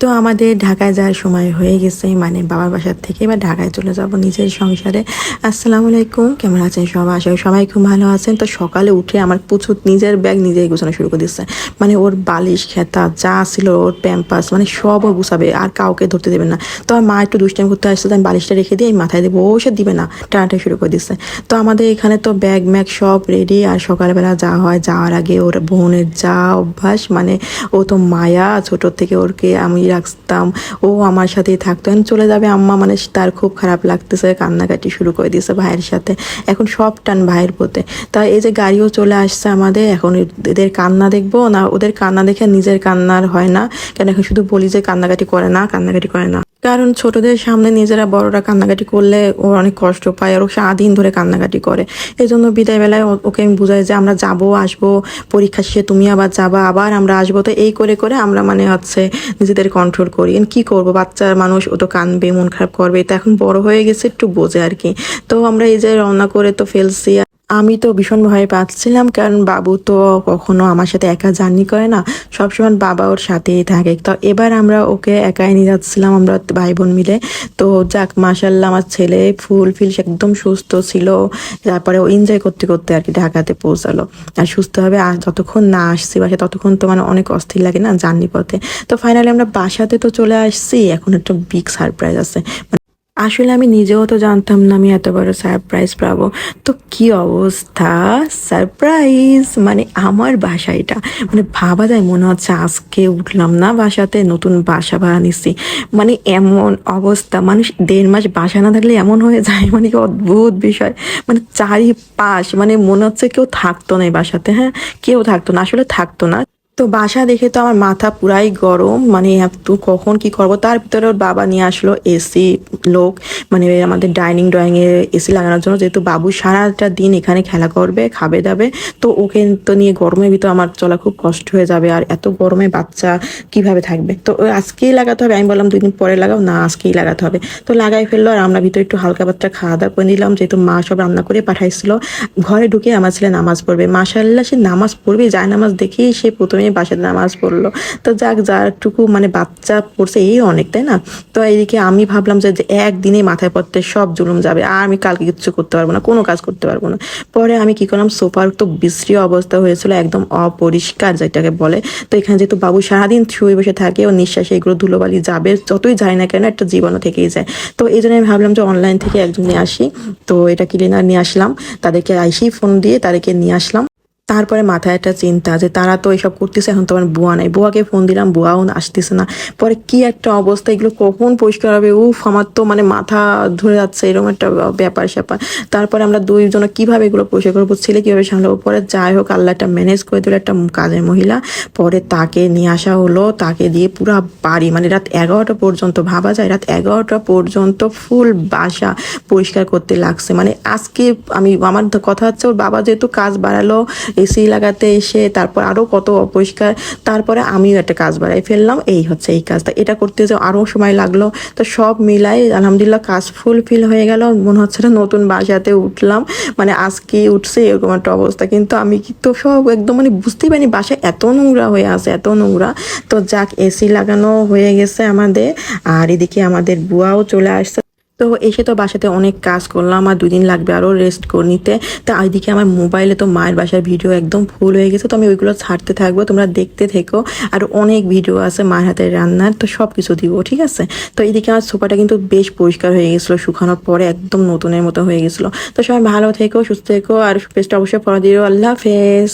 তো আমাদের ঢাকায় যাওয়ার সময় হয়ে গেছে মানে বাবার বাসার থেকে এবার ঢাকায় চলে যাব নিজের সংসারে। আসসালামু আলাইকুম, কেমন আছেন সবাই? আশা সবাই খুব ভালো আছেন। তো সকালে উঠে আমার প্রচুর নিজের ব্যাগ নিজেই গুছানো শুরু করে দিচ্ছে মানে ওর বালিশ, খেতা, যা ছিল, ওর প্যাম্পাস মানে সব গুছাবে, আর কাউকে ধরতে দেবে না। তো আমার মা একটু দুষ্টাইম করতে আসছে আমি বালিশটা রেখে দিয়ে মাথায় দেবো, ও সে দিবে না টানাটা শুরু করে দিচ্ছে তো আমাদের এখানে তো ব্যাগ, ম্যাগ সব রেডি আর সকালবেলা যা হয় যাওয়ার আগে ওর বোনের যা অভ্যাস মানে ও তো মায়া ছোটোর থেকে ওরকে আমি রাখতাম। ও আমার সাথেই থাকতো। এখন চলে যাবে আম্মা মানে তার খুব খারাপ লাগতেছে, কান্নাকাটি শুরু করে দিয়েছে ভাইয়ের সাথে। এখন সব টান ভাইয়ের পথে তা এই যে গাড়িও চলে আসছে আমাদের, এখন এদের কান্না দেখব? না, ওদের কান্না দেখে নিজের কান্নার হয় না। কেন এখন শুধু বলি যে কান্নাকাটি করে না, কান্নাকাটি করে না। কারণ ছোটদের সামনে নিজেরা বড়রা কান্নাকাটি করলে ও অনেক কষ্ট পায় আর ও সারাদিন ধরে কান্নাকাটি করে। এই জন্য বিদায় বেলায় ও- ওকে আমি বুঝাই যে আমরা যাব, আসব, পরীক্ষা শেষে তুমি আবার যাবা, আবার আমরা আসব। তো এই করে করে আমরা মানে হচ্ছে নিজেদের কন্ট্রোল করি। কি করব? বাচ্চার মানুষ, ও তো কানবে মন খারাপ করবে। তো এখন বড় হয়ে গেছে, একটু বোঝে আর কি। তো আমরা এই যে রওনা করে তো ফেলছি আমি তো ভীষণ ভয় পাচ্ছিলাম, কারণ বাবু তো কখনো আমার সাথে একা জার্নি করে না, সবসময় বাবা ওর সাথেই থাকে। তো এবার আমরা ওকে একাই নিয়ে যাচ্ছিলাম আমরা ভাই বোন মিলে। তো যাক মাসাল্লাহ আমার ছেলে ফুল ফিল একদম সুস্থ ছিল। তারপরে ও এনজয় করতে করতে আর কি ঢাকাতে পৌঁছালো। আর সুস্থভাবে আর যতক্ষণ না আসছি বাসা ততক্ষণ তো মানে অনেক অস্থির লাগে না জার্নি পথে। তো ফাইনালি আমরা বাসাতে তো চলে আসছি, এখন একটা বিগ সারপ্রাইজ আছে। আসলে আমি নিজেও তো জানতাম না আমি এত বড় সারপ্রাইজ পাবো। তো কি অবস্থা? সারপ্রাইজ মানে আমার বাসা এটা। মানে ভাবা যায়, মনে হচ্ছে আজকে উঠলাম না বাসাতে, নতুন বাসা ভাড়া নিছি মানে এমন অবস্থা, মানুষ দেড় মাস বাসা না থাকলে এমন হয়ে যায় মানে কি অদ্ভুত বিষয়। মানে চারিপাশ মানে মনে হচ্ছে কেউ থাকতো না এই বাসাতে হ্যাঁ? কেউ থাকতো না, আসলে থাকতো না। তো বাসা দেখে তো আমার মাথা পুরাই গরম মানে এত কখন কি করব? তার ভিতরে ওর বাবা নিয়ে আসলো এসি লোক মানে আমাদের ডাইনিং ড্রয়িং এ এসি লাগানোর জন্য, যেহেতু বাবু সারাটা দিন এখানে খেলা করবে, খাবে দাবে, তো ওকে তো নিয়ে গরমের ভিতর আমার চলা খুব কষ্ট হয়ে যাবে, আর এত গরমে বাচ্চা কীভাবে থাকবে? তো আজকেই লাগাতে হবে, আমি বললাম দুই দিন পরে লাগাও, না আজকেই লাগাতে হবে। তো লাগাই ফেলল, আর আমরা ভিতরে একটু হালকা পাতলা খাওয়া দাওয়া করে নিলাম, যেহেতু মা সব রান্না করে পাঠাইছিল, ঘরে ঢুকে আমার ছেলে নামাজ পড়বে। মাশাল্লাহ সে নামাজ পড়বে যায় নামাজ দেখেই সে প্রথমে বাসাতে নামাজ পড়ল। তো যাক যারটুকু মানে বাচ্চা পড়ছে, এই অনেক, তাই না? তো এইদিকে আমি ভাবলাম যে যে একদিনে মাথায় পড়তে সব জুলুম যাবে, আর আমি কালকে কিচ্ছু করতে পারব না, কোনো কাজ করতে পারব না। পরে আমি কি করলাম, সোফার তো বিশ্রী অবস্থা হয়েছিল, একদম অপরিষ্কার যেটাকে বলে। তো এখানে যেহেতু বাবু সারাদিন শুয়ে বসে থাকে, ও নিঃশ্বাসে এগুলো ধুলোবালি যাবে, যতই যায় না কেন, একটা জীবনও থেকেই যায়। তো এই জন্য আমি ভাবলাম যে অনলাইন থেকে একজন নিয়ে আসি। তো এটা ক্লিনার নিয়ে আসলাম, তাদেরকে আইসি ফোন দিয়ে তাদেরকে নিয়ে আসলাম। তারপরে মাথায় একটা চিন্তা যে তারা তো এসব করতেছে, এখন তোমার বুয়া নাই। বুয়াকে ফোন দিলাম, বুয়াও আসতেছে না। পরে কি একটা অবস্থা, এগুলো কখন পরিষ্কার হবে? উফ, আমার তো মানে মাথা ধরে যাচ্ছে, এরকম একটা ব্যাপার স্যাপার। তারপরে আমরা দুইজন কীভাবে এগুলো পরিষ্কার করব, ছেলে কীভাবে সামলাবো? পরে যাই হোক, আল্লাহ একটা ম্যানেজ করে দিল একটা কাজের মহিলা। পরে তাকে নিয়ে আসা হলো, তাকে দিয়ে পুরা বাড়ি মানে রাত এগারোটা পর্যন্ত, ভাবা যায়, রাত এগারোটা পর্যন্ত ফুল বাসা পরিষ্কার করতে লাগছে। মানে আজকে আমি, আমার কথা হচ্ছে, ওর বাবা যেহেতু কাজ বাড়ালো এসি লাগাতে এসে তারপর আরও কত অপরিষ্কার, তারপরে আমিও একটা কাজ বাড়াই ফেললাম, এই হচ্ছে এই কাজটা। এটা করতে যে আরও সময় লাগল, তো সব মিলাই আলহামদুলিল্লাহ কাজ ফুলফিল হয়ে গেল, মনে হচ্ছে না নতুন বাসাতে উঠলাম মানে আজকে উঠছে এরকম একটা অবস্থা, কিন্তু আমি তো সব একদম মানে বুঝতেই পারিনি বাসা এত নোংরা হয়ে আছে, এত নোংরা। তো যাক এসি লাগানো হয়ে গেছে আমাদের, আর এদিকে আমাদের বুয়াও চলে আসছে। তো এসে তো বাসাতে অনেক কাজ করলাম, আর দুদিন লাগবে আরও রেস্ট করে নিতে। তো এইদিকে আমার মোবাইলে তো মায়ের বাসার ভিডিও একদম ফুল হয়ে গেছে, তো আমি ওইগুলো ছাড়তে থাকব, তোমরা দেখতে থেকো। আর অনেক ভিডিও আছে মায়ের হাতের রান্নার, তো সব কিছু দিব, ঠিক আছে? তো এইদিকে আমার সোফাটা কিন্তু বেশ পরিষ্কার হয়ে গেছিল, শুকানোর পরে একদম নতুনের মতো হয়ে গেছিল। তো সবাই ভালো থেকো, সুস্থ থেকো, আর পেজটা অবশ্যই পড়া দিও, আল্লাহ হাফেজ।